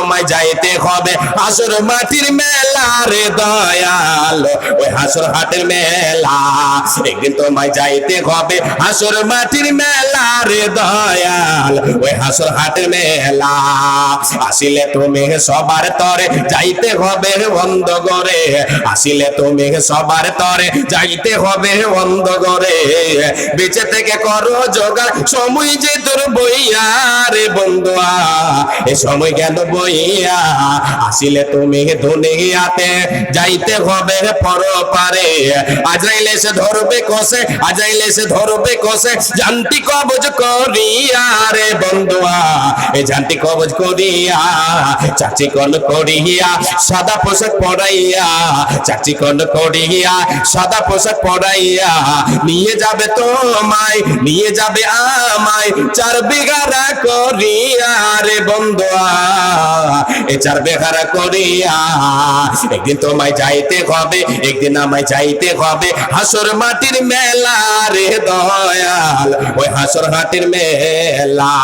তোমায় যাইতে হবে। আসর মাটির মেলা রে দয়াল হাসর হাটের মেলা, একদিন তোমায় যাইতে হবে। হাসর মাটির মেলা রে দয়াল, ওই হাসর হাটের মেলা। আসিলে তুমি সবার তরে যাইতে হবে বন্ধ করে আসিলে তুমি সবার তরে যাইতে হবে বন্ধ করে বেঁচে থেকে করো জোগাড়, সময় যে তোর বইয়া রে বন্ধুয়া, এ সময় গেল বইয়া? আসিলে তুমি দুনিয়াতে যাইতে হবে পর পারে। আজরাইলে সে ধরবে কষে আজরাইলে সে ধরবে কষে। জানতি কবজ করিয়া রে বন্ধুয়া, এ জানতি কবজ করিয়া, চাচি কন করিয়া, সাদা পোশাক পরাইয়া, চাচি কন করিয়া, সাদা পোশাক পরাইয়া, নিয়ে যাবে তোমায়, নিয়ে যাবে আমায়, চার বিঘারা করিয়া রে বন্ধুয়া। এ বেহারা করিয়া। একদিন তোমায় যাইতে হবে, একদিন আমায় যাইতে হবে। হাসর মাটির মেলা রে দয়াল, ওই হাসর হাটির মেলা।